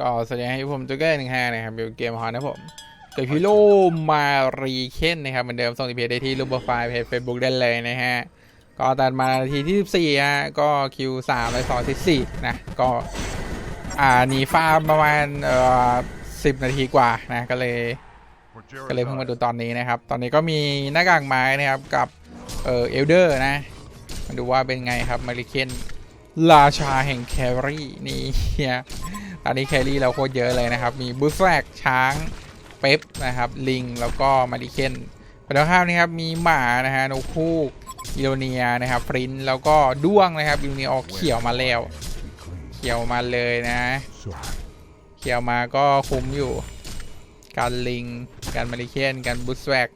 ก็แสดงให้ผมจุกเกอร์หนึ่งห้านะครับอยู่เกมฮอนนะผมเกิดพิโลมารีเคนนะครับเหมือนเดิมส่งทีเพจได้ที่รูปโปรไฟล์เพจเฟซบุ๊กได้เลยนะฮะก็ตัดมานาทีที่ 14ฮะก็คิว3ไป2ที่4นะก็อ่าหนีฟาร์มประมาณเอ่อ10นาทีกว่านะก็เลยก็เลยเพิ่งมาดูตอนนี้นะครับ ตอนนี้ก็มีหน้ากากไม้นะครับกับเอ่อเอลเดอร์นะมาดูว่าเป็นไงครับมาริเคนราชาแห่งแครี่นี่ฮีย ตอนนี้แครี่เราโคตรเยอะเลยนะครับ มีบูสแฟกช้างเป๊ปนะครับ ลิง แล้วก็มาริเคนไปแล้วข้ามนี้ครับ มีหมานะฮะนกคูกอิโรเนียนะครับฟรินแล้วก็ด้วงนะครับอิโรเนียออกเขียวมาแล้ว เขียวมาเลยนะ เขียวมาก็คุ้มอยู่ การลิง การมาริเคนการบูสแวก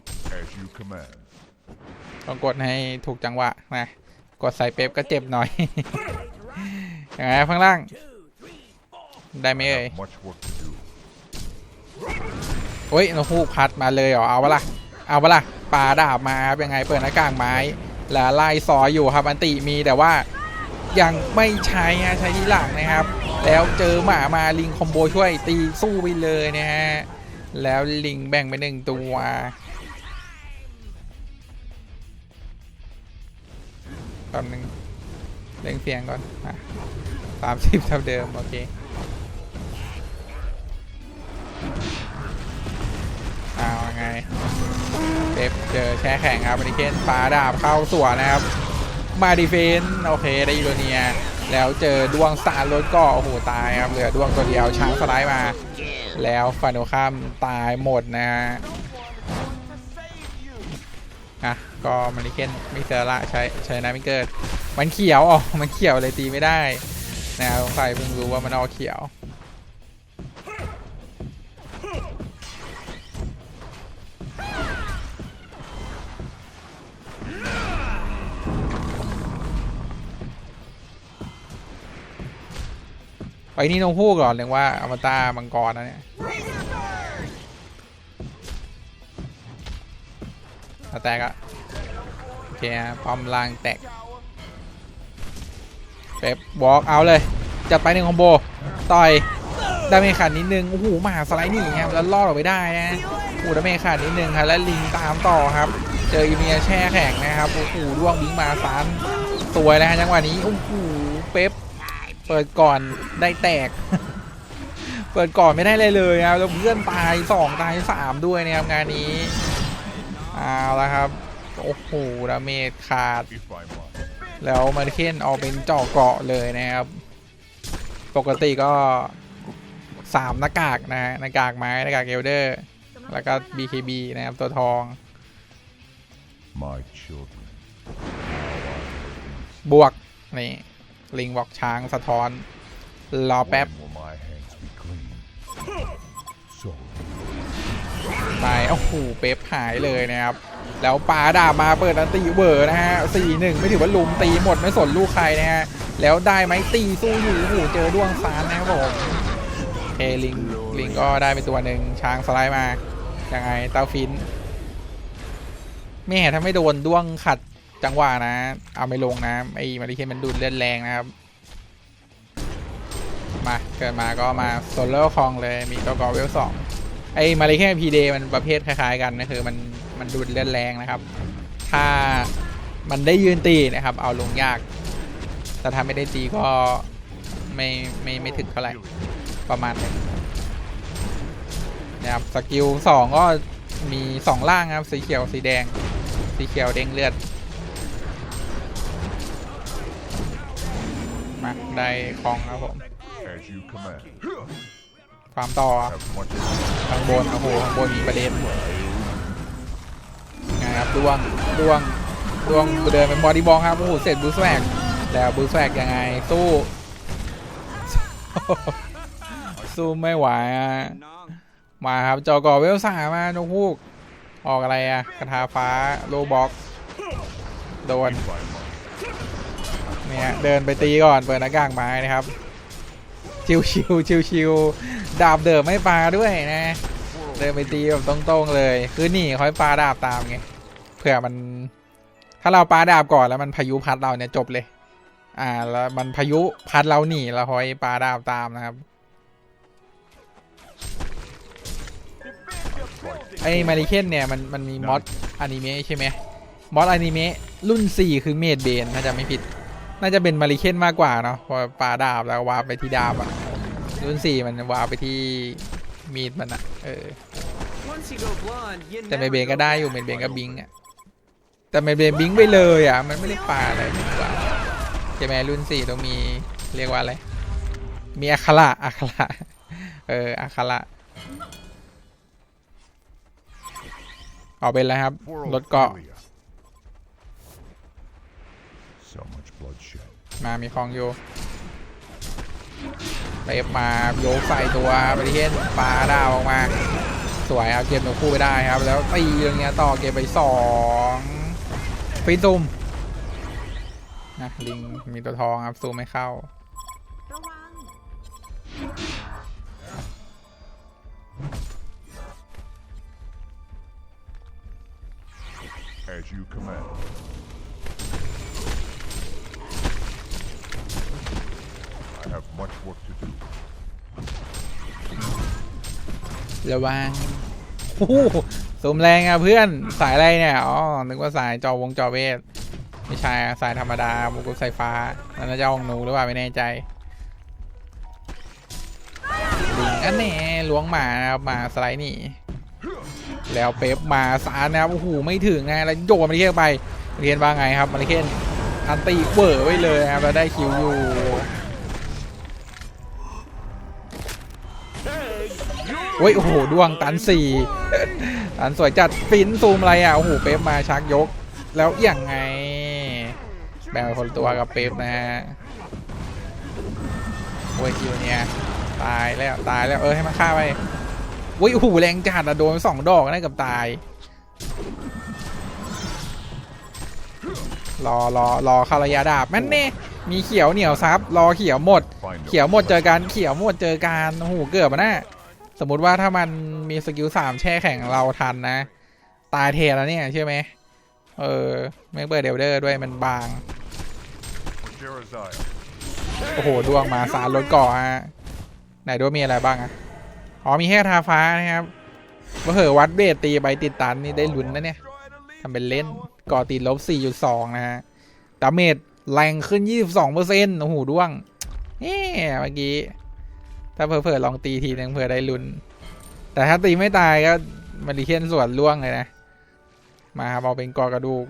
ต้องกดให้ถูกจังหวะนะ กดใส่เป๊ปก็เจ็บหน่อยอย่างไรข้างล่าง ได้ไหม I เอ่ย have much work to do. โอ้ยนกฮูกพัดมาเลยเหรอ เอาวะล่ะ เอาวะล่ะปลาดาบมาครับยังไงเปิดหน้ากากไม้ แล้วไล่ซอยอยู่ครับ อันติมีแต่ว่ายังไม่ใช้ฮะใช้ที่หลังนะครับ แล้วเจอหมามาลิงคอมโบช่วยตีสู้ไปเลยนะฮะ แล้วลิงแบ่งไปหนึ่งตัวแป๊บนึงเล่งเสียงก่อนสามสิบเท่าเดิม โอเค เอาไงเป๊ปเจอแช่แข็งครับบริเคนฟ้าดาบเข้าสวนนะครับ มาดีเฟนส์โอเคได้ยูโรเนีย แล้วเจอดวงสารรถก็โอ้โหตายครับเหลือดวงตัวเดียวช้างสไลด์มา แล้วฟันโนข้ามตายหมดนะฮะอะก็มาริเคนมิเซอร์ละใช้ใช้น้ำมิเกิดมันเขียวอ๋อมันเขียวเลยตีไม่ได้นะครับใครเพิ่งรู้ว่ามันออกเขียว ไปนี่น้องพูดก่อนเรียว่าอมตะมังกรนะเนี่ยเอาแตกอะโอเคป้อมล่างแตกเป๊ปวอกเอาเลย จัดไปหนึ่งคอมโบ ต่อยดาเมจขาดนิดนึง โอ้โหมาหาสไลด์นีครับ แล้วล่อดออกไปได้นะโอ้โหดาเมจขาดนิดนึงครับ แล้วลิงตามต่อครับ เจออีเมียแช่แข็งนะครับ โอ้โหร่วงบิงมาซันสวยนะฮะจังหวะนี้ โอ้โห เป๊ป เปิดก่อนได้แตก เปิดก่อนไม่ได้เลยเลยครับแล้วเพื่อนตายสองตายสามด้วยนะครับงานนี้เอาละครับ โอ้โหดาเมจขาด If I must. แล้วมาริเคนออกเป็นเจาะเกาะเลยนะครับ ปกติก็สามหน้ากากนะฮะหน้ากากไม้หน้ากากเอลเดอร์ แล้วก็ BKB นะครับตัวทอง My children. บวก นี่ ลิงบอกช้างสะท้อน รอแป๊บ When will my hands be clean? So ตายโอ้โหเป๊ปหายเลยนะครับ แล้วปาดาบมาเปิดอันตีเบอร์นะฮะสี่หนึ่งไม่ถือว่าลุมตีหมดไม่สนลูกใครนะฮะ แล้วได้ไหมตีสู้อยู่โอ้โหเจอด้วงซานนะครับผมเอลิงลิงก็ได้ไปตัวหนึ่งช้างสไลด์มายังไงเต้าฟินแม่ถ้าไม่โดนด้วงขัด จังหวะนะ เอาไม่ลงนะไอ้มาริเคนมันดูดเลือดแรงนะครับ มาเกิดมาก็มาโซโล่คองเลยมีตัวกอเวลสองไอ้มาริเคนพีเดมันประเภทคล้ายๆกันนะคือมันมันดูดเลือดแรงนะครับ ถ้ามันได้ยืนตีนะครับ เอาลงยาก แต่ถ้าไม่ได้ตีก็ไม่ไม่ไม่ถึงเท่าไหร่ประมาณนึงนะครับสกิลสองก็มีสองล่างครับสีเขียวสีแดง สีเขียวเด้งเลือด มาได้ของครับผม as you command. ฟาร์มต่อ Have much work. ข้างบนโอ้โหข้างบนมีประเด็นไงครับดวงดวงดวงเดินเป็นบอดี้บองครับโอ้โหเสร็จบูสแวกแล้วบูสแวกยังไงสู้สู้ไม่ไหวอะมาครับจอกอเวลสามมานกฮูกออกอะไรอะกระทาฟ้าโลบ็อกโดน If I must. เนี่ยเดินไปตีก่อนเปิดหน้ากางไม้นะครับ ชิวชิวชิวชิวดาบเดิมไม่ปลาด้วยนะเดินไปตีแบบตรงๆเลยคือหนีคอยปลาดาบตามไงเผื่อมัน ถ้าเราปลาดาบก่อนแล้วมันพายุพัดเราเนี่ยจบเลย อ่าแล้วมันพายุพัดเราหนีเราคอยปลาดาบตามนะครับไอมาริเคนเนี่ยมันมันมีมอดอนิเมะใช่ไหมมอดอนิเมะรุ่น 4 คือเมดเบนถ้าจะไม่ผิด น่าจะเป็นมาริเคนมากกว่าเนาะเพอปาดาบแล้ววาไปที่ดาบอะรุ่น4มันวาไปที่มีดมันอะเออ แต่เมเบนก็ได้อยู่เมเบนก็บิงอะแต่เมเบนบิงไปเลยอะมันไม่ได้ปาอะไรมากว่าใช่ไหมรุ่น4ต้องมีเรียกว่าอะไร มีอัคระอัคระเอออัคระเอาเป็นแล้วครับรถเกาะ มามีคลองอยู่เบบมาโยกใส่ตัวบริเทนปลาดาวออกมา สวยครับเก็บตัวคู่ไปได้ครับ แล้วตีอย่างเงี้ยต่อเก็บไปสองฟีนซูมนะลิงมีตัวทองครับซูมไม่เข้า have much work to do. ระวังโอ้โหซูมแรงอะเพื่อนสายอะไรเนี่ย อ๋อ นึกว่าสายจอวงจอเวท ไม่ใช่อะสายธรรมดาบุกุสายฟ้านั่นน่าจะของหนูหรือเปล่าไม่แน่ใจลิงอันแน่ล้วงหมานะครับหมาสไลด์หนี่ แล้วเป๊ปมาสารนะครับ โอ้โห ไม่ถึงนะ แล้วโยนมาริเคนไปมาริเคนว่าไงครับมาริเคนอันตีเวอร์ไว้เลยนะครับแล้วได้คิวอยู่ โอ้ยโอ้โหดวงตันสี่ตันสวยจัดฟินซูมอะไรอะโอ้โหเป๊ปมาชักยก แล้วอยังไง แบ่งคนตัวกับเป๊ปนะฮะโอ้ยคิวเนี่ยตายแล้วตายแล้วเออให้มันฆ่าไปโอ้ยโอ้โหแรงจัดอะโดนสองดอกนะกับตายรอรอรอเข้าระยะดาบแม่นเน่มีเขียวเหนียวซับรอเขียวหมด เขียวหมดเจอกันเขียวหมดเจอกันโอ้โหเกือบอะนะ สมมุติว่าถ้ามันมีสกิลสามแช่แข่งเราทันนะ ตายเทแล้วเนี่ยใช่ไหมเออไม่เปิดเดลเดอร์ด้วยมันบาง โอ้โหดวงมาสารรถก่อฮะไหนดวงมีอะไรบ้างอะอ๋อมีแค่ทาฟ้านะครับว่าเหอวัดเบสตีไปติดตันนี่ได้ลุ้นนะเนี่ยทำเป็นเล่นก่อติดลบ 4.2 นะฮะดาเมจแรงขึ้น 22เปอร์เซ็นต์โอ้โหดวงเอ๊ะเมื่อกี้ ถ้าเผลอๆลองตีทีนึงเผื่อได้ลุ้น แต่ถ้าตีไม่ตายก็มาริเคนส่วนล่วงเลยนะ มาครับเอาเป็นกอกระดูก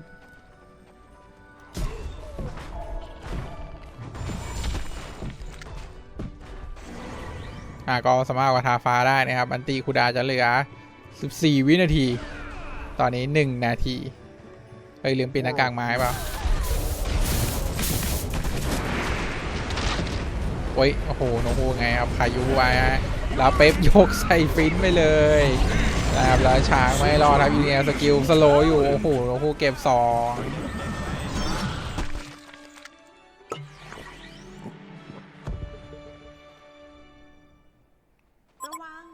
อะก็สามารถกว่าทาฟ้าได้นะครับ อันตีคูดาจะเหลือ 14 วินาที ตอนนี้ 1 นาทีเฮ้ยลืมปิดหน้ากากไม้เปล่า โอ้ยโอ้โหโนโฮไงครับพายุไว้ฮะแล้วเป๊ปยกใส่ฟินไปเลยนะครับแล้วช้างไม่รอดครับยูเนียสกิลสโลอยู่โอ้โหโนโฮเก็บ2ระวัง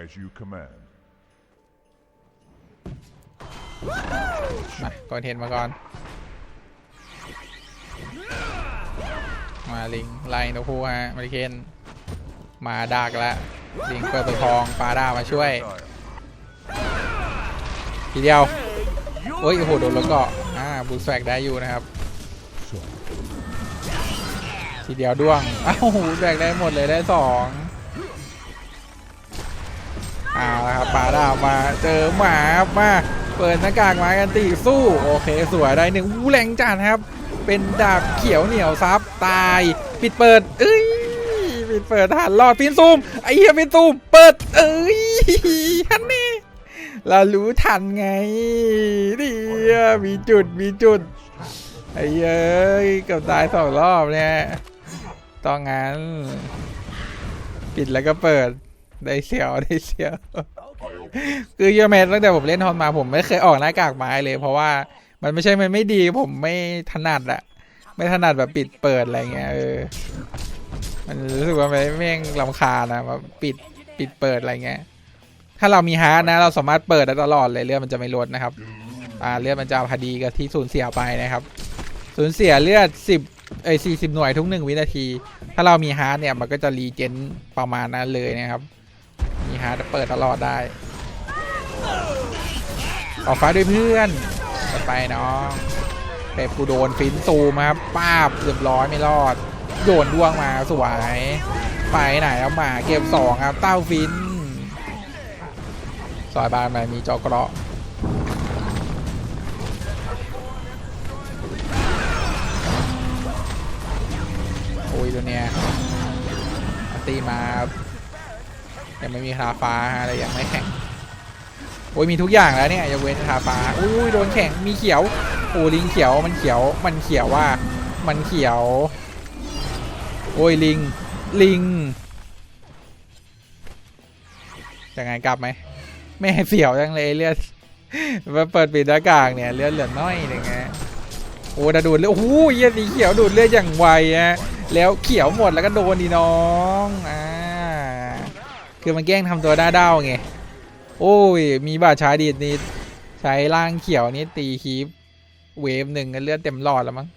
As you command. มาก่อนเห็นมาก่อน มาลิงไล่นกฮูกฮะมาริเคนมาดักแล้วลิงเปิดตัวทองปาด้ามาช่วย ทีเดียวโอ้ยโอ้โหโดนแล้วก็อ่าบูสแฟกได้อยู่นะครับ ทีเดียวด้วงอ้าวบูสแฟกได้หมดเลยได้สองเอาละครับปาด้ามาเจอหมาบมา เปิดหน้ากากม้กันตีสู้โอเคสวยได้หนึ่งอู้แรงจัดครับ เป็นดาบเขียวเหนียวซับตาย ปิดเปิดเอ้ยปิดเปิดทันรอดฟินซูมไอ้เหี้ยฟินซูมเปิดเอ้ยฮันนี่เรารู้ทันไงนี่มีจุดมีจุดไอ้เย้ยกือบตายสองรอบเนี่ยต้องงั้น ปิดแล้วก็เปิดได้เสียวได้เสียว คือยอเมนตั้งแต่ผมเล่นฮอนมาผมไม่เคยออกหน้ากากไม้เลย เพราะว่ามันไม่ใช่มันไม่ดีผมไม่ถนัดอะไม่ถนัดแบบปิดเปิดอะไรเงี้ยเออมันรู้สึกว่าไม่แม่งลำคาญนะแบบปิดปิดเปิดอะไรเงี้ยถ้าเรามีฮาร์ดนะ เราสามารถเปิดได้ตลอดเลยเลือดมันจะไม่ลดนะครับ อ่าเลือดมันจะพอดีกับที่สูญเสียไปนะครับ สูญเสียเลือดเอ้สี่สิบหน่วยทุกหนึ่งวินาที ถ้าเรามีฮาร์ดเนี่ยมันก็จะรีเจนประมาณนั้นเลยนะครับ มีฮาร์ดเปิดตลอดได้ ออกฟ้าด้วยเพื่อนไปน้องเปปกูโดนฟินซูมครับป้าบเรียบร้อยไม่รอด โยนดวงมาสวย ไปไหนแล้วหมาเกมสองครับเต้าฟินซอยบ้านมันมีจอกระโอ้ยตัวเนี้ยตีมา ยังไม่มีคาฟ้าอะไรยังไม่แข็ง โอ้ยมีทุกอย่างแล้วเนี่ยยกเว้นคาฟ้าอุ้ยโดนแข็งมีเขียวโอ้ลิงเขียวมันเขียวมันเขียวว่า มันเขียว โอ้ยลิงลิงยังไงกลับไหมแม่เสียวจังเลยเลือดมาเปิดปิดหน้ากากเนี่ยเลือดเหลือน้อยหนึ่งฮะโอ้แต่ดูดเลือดโอ้โหเหี้ยสีเขียวดูดเลือดอย่างไวฮะแล้วเขียวหมดแล้วก็โดนดีน้องอ่าคือมันแกล้งทำตัวด้าเด้าไง โอ้ย มีบาดชาดีดนี่ใช้ร่างเขียวนี่ตีคีปเวฟหนึ่งกันเลือดเต็มหลอดแล้วมั้ง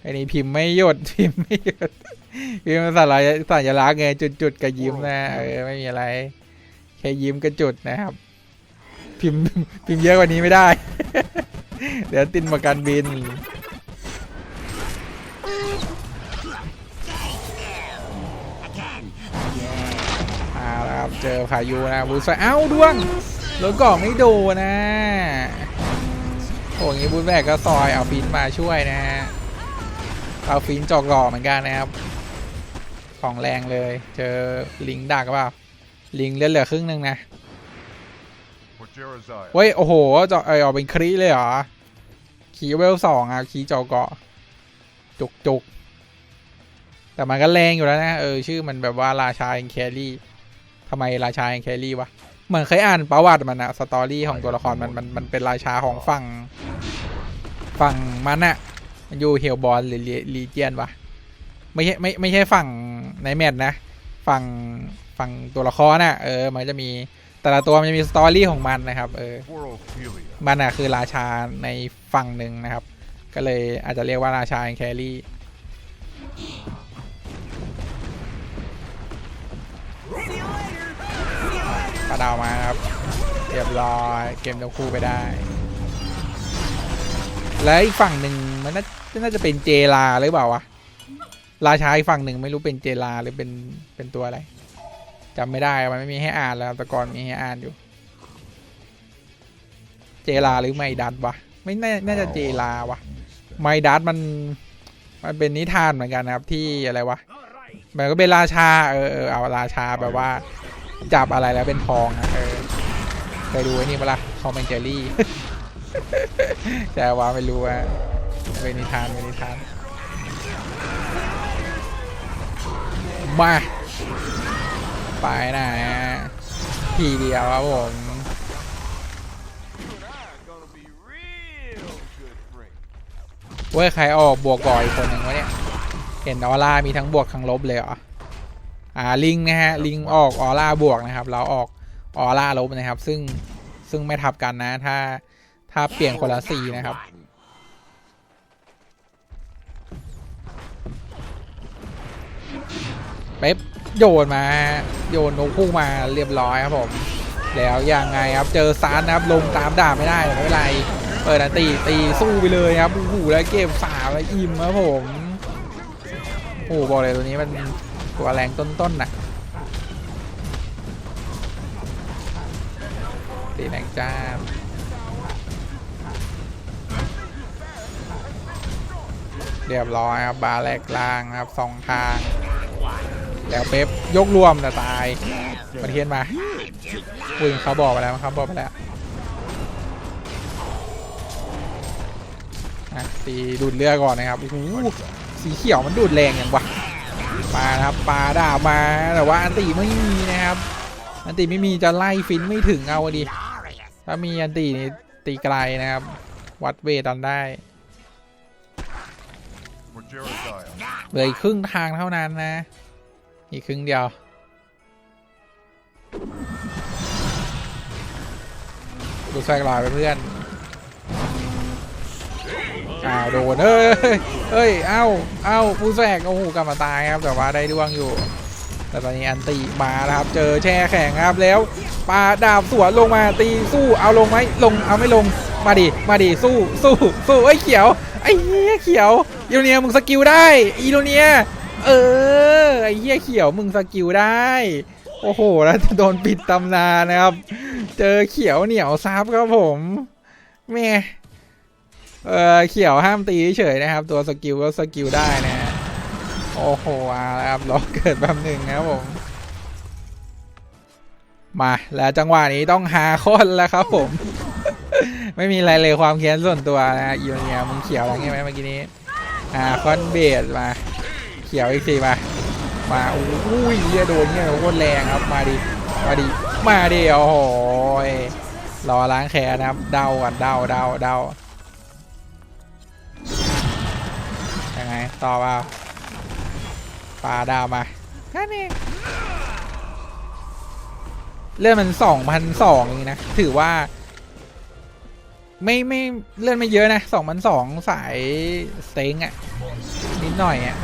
ไอ้นี่พิมพ์ไม่หยุดพิมพ์ไม่หยุดพิมพ์สัญลักษณ์สัญลักษณ์ไงจุดจุดๆกับยิ้มนะเออไม่มีอะไร แค่ยิ้มกับจุดนะครับ พิมพ์พิมพ์เยอะกว่านี้ไม่ได้ เดี๋ยวตินประกันบิน เอาละครับเจอพายุนะบูสไฟเอ้าดวงรถกล่องไม่โดนนะโอ้ยงี้บูสแบกก็ซอยเอาฟินมาช่วยนะฮะเอาฟินจอกหล่อเหมือนกันนะครับของแรงเลย เจอลิงดักเปล่าลิงเลือดเหลือครึ่งหนึ่งนะเว้ย โอ้โหจาะเอออกเป็นครีเลยเหรอคีเวลสองอะคีจอเกาะ จุกจุกแต่มันก็แรงอยู่แล้วนะ เออ ชื่อมันแบบว่าราชาแองแครี่ ทำไมราชาแองแครี่วะ เหมือนเคยอ่านประวัติมันอะสตอรี่ของตัวละครมันมันมันเป็นราชาของฝั่งฝั่งมันอะมันอยู่เฮลบอลหรือลีเจียนวะไม่ใช่ไม่ไม่ใช่ฝั่งในแมทนะ ฝั่งฝั่งตัวละครน่ะเออมันจะมีแต่ละตัวมันจะมีสตอรี่ของมันนะครับเออ For Ophelia. มันอะคือราชาในฝั่งหนึ่งนะครับ ก็เลยอาจจะเรียกว่าราชาแองแครี่ ปลาดาวมาครับ เรียบร้อยเกมทั้งคู่ไปได้ และอีกฝั่งหนึ่งมันน่าน่าจะเป็นเจลาหรือเปล่าวะราชาอีกฝั่งหนึ่งไม่รู้เป็นเจลาหรือเป็นเป็นตัวอะไรจำไม่ได้มันไม่มีให้อ่านแล้วแต่ก่อนมีให้อ่านอยู่ เจลาหรือไมดัสวะไม่น่าน่าจะเจลาวะไมดัสมันมันเป็นนิทานเหมือนกันนะครับที่อะไรวะมันก็เป็นราชาเออเออเอาราชาแบบว่า จับอะไรแล้วเป็นทองอะเออเคยดูไอ้นี่ปะล่ะทอมแอนเจอรี่แต่ว่าไม่รู้ว่าเป็นนิทานเป็นนิทาน มา ไปนะทีเดียวครับผมเว้ยใครออกบวกก่อยคนหนึ่งวะเนี่ย เห็นออร่ามีทั้งบวกทั้งลบเลยเหรอ อ่าลิงนะฮะลิงออกออร่าบวกนะครับ เราออกออร่าลบนะครับ ซึ่งซึ่งไม่ทับกันนะ ถ้าถ้าเปลี่ยนคนละสีนะครับเป๊ปโยนมาโยนนกคู่มาเรียบร้อยครับผม แล้วยังไงครับเจอซานนะครับลงตามด่าไม่ได้แต่ไม่เป็นไรเปิดอันตีตีสู้ไปเลยครับโอ้โหแล้วเกมสามแล้วอิ่มครับผมโอ้โหบอกเลยตัวนี้มัน ตัวแรงต้นๆน่ะตีแรงจ้าเรียบร้อยครับบาแรกลางครับสองทาง แล้วเป๊ปยกรวมแต่ตายมาเทียนมาอุ้ยเขาบอกไปแล้วเขาบอกไปแล้วตีดูดเลือดก่อนนะครับโอ้โหสีเขียวมันดูดแรงอย่างวะ มาครับปลาด่ามาแต่ว่าอันตีไม่มีนะครับ อันตีไม่มีจะไล่ฟินไม่ถึงเอาดิถ้ามีอันตีนี่ตีไกลนะครับ วัดเวตันได้เหลืออีกครึ่งทางเท่านั้นนะ อีกครึ่งเดียวดูแซกลอยไปเพื่อน อ้าวโดนเอ้ยเอ้ยเอ้าเอ้าฟูแสกโอ้โหกลับมาตายครับแต่ว่าได้ดวงอยู่ แต่ตอนนี้อันติมาครับ เจอแช่แข็งครับแล้วปาดาบสวนลงมาตีสู้เอาลงไหมลงเอาไม่ลงมาดิมาดิสู้สู้สู้ไอ้เขียวไอ้เหี้ยเขียวอีโรเนียมึงสกิลได้อีโรเนียเออไอ้เหี้ยเขียวมึงสกิลได้โอ้โหแล้วโดนปิดตำนานนะครับ เจอเขียวเหนียวซับครับผมแม่ เออเขียวห้ามตีเฉยนะครับ ตัวสกิลก็สกิลได้นะโอ้โหอาละครับรอเกิดแป๊บหนึ่งนะครับผมมาแล้วจังหวะนี้ต้องหาคนแล้วครับผม ไม่มีอะไรเลยความเคียนส่วนตัวนะอีโรเนียมึงเขียวอะไรเงี้ยไหมเมื่อกี้นี้หาคอนเบดมา เขียวอีกทีมามาอุ้ยเรียโดนเนี่ยโคตรแรงครับมาดิมาดิมาดิโอ้โหรอล้างแค้นนะครับ เดาก่อนเดาเดาเดา ยังไงต่อว่าปลาดาวมาแค่นี้เลื่อนมันสองพันสองเองนะ ถือว่า ไม่ไม่เลื่อนไม่เยอะนะสองพันสองสายสเต็งอะนิดหน่อยอะ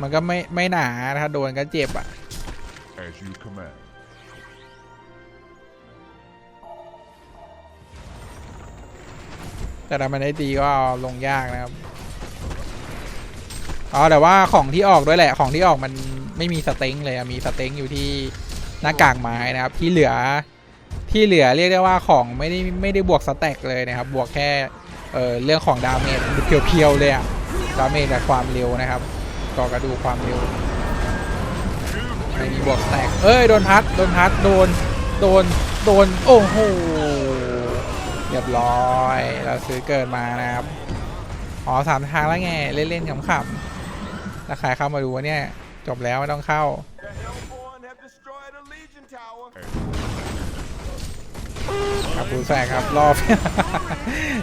มันก็ไม่ไม่หนาถ้าโดนก็เจ็บอะ แต่ถ้ามันได้ตีก็ลงยากนะครับอ๋อแต่ว่าของที่ออกด้วยแหละของที่ออกมันไม่มีสเต็งเลยมีสเต็งอยู่ที่หน้ากากไม้นะครับที่เหลือที่เหลือเรียกได้ว่าของไม่ได้ไม่ได้บวกสแต็กเลยนะครับ บวกแค่เออเรื่องของดาเมจเพียวๆเลยอะดาเมจกับความเร็วนะครับก่อกระดูความเร็วไม่มีบวกแตกเอ้ยโดนพัดโดนพัดโดนโดนโดนโอ้โห เรียบร้อย เราซื้อเกิดมานะครับ อ๋อสามทางแล้วไง เล่นๆขำๆถ้าใครเข้ามาดูเนี่ย จบแล้วไม่ต้องเข้า ครับคุณแสกครับ รอบ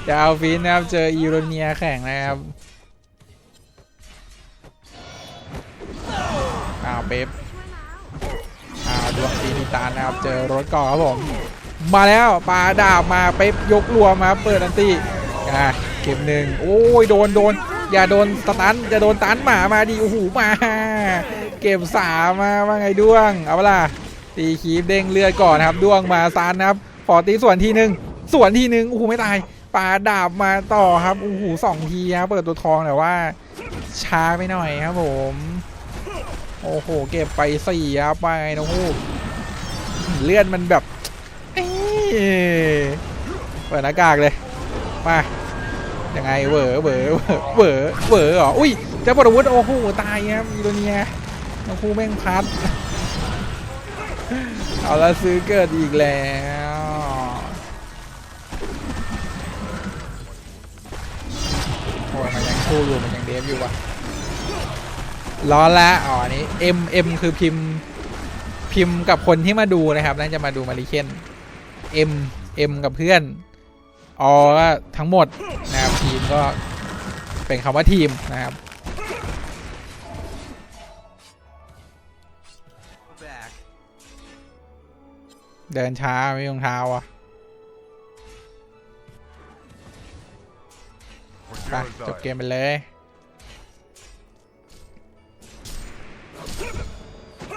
จะเอาฟินนะครับ เจออีโรเนียแข่งนะครับอ้าวเป๊ปอ่าดวงตีนิตานนะครับ เจอรถก่อครับผม มาแล้วปาดาบมาเป๊ปยกรวมมาเปิดอันตีอ่าเก็บหนึ่งโอ้ยโดนโดนอย่าโดนสตันอย่าโดนตันหมามาดิโอ้โหมา เก็บสามมาว่าไงด้วงเอาเวล่ะตีคีบเด้งเลือดก่อนครับด้วงมาซานนะครับฟอตีส่วนทีหนึ่งส่วนทีหนึ่งโอ้โหไม่ตายปาดาบมาต่อครับโอ้โหสองทีครับเปิดตัวทองแต่ว่า ช้าไปหน่อยครับผม โอ้โห เก็บไปสี่ครับไปน้องฮูกเลื่อนมันแบบ เปิดหน้ากากเลย มา ยังไงเวอเวอเวอเวอเหรอ อุ้ยเจะปรวุฒิโอ้โห ตายครับอีโรเนียน้องฮูกแม่งพัด เอาละซื้อเกิดอีกแล้วโอ้ยมันยังสู้อยู่ มันยังเดฟอยู่ว่ะร้อนละอ๋ออันนี้ M M คือพิมพ์พิมพ์กับคนที่มาดูนะครับน่าจะมาดูมาริเคน M M กับเพื่อนอก็ทั้งหมดนะครับทีมก็เป็นคำว่าทีมนะครับเดินช้าไม่มีรองเท้าอะไปจบเกมไปเลย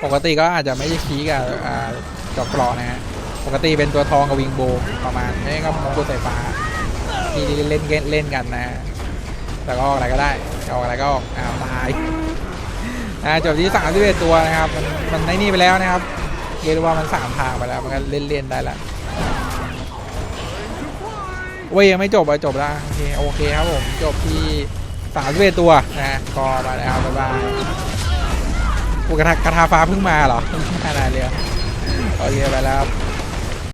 ปกติก็อาจจะไม่ได้คีกับจอกกรอนะฮะ ปกติเป็นตัวทองกับวิงโบประมาณไม่ก็มงกุฎสายฟ้าที่เล่นเล่นกันนะแต่ก็ออกอะไรก็ได้ออกอะไรก็ออกอ้าวตายอ่าจบที่สามสิบเอ็ดตัวนะครับ มันมันในนี่ไปแล้วนะครับเรียกว่ามันสามทางไปแล้ว มันก็เล่นเล่นได้ล้วเว้ยยังไม่จบอะจบแล้วโอเคโอเคครับผมจบที่สามสิบเอ็ดตัวนะก็มาแล้วบ๊ายบายกูกระทากระทาฟ้าเพิ่งมาเหรอไม่ได้เลยโอเคไปแล้ว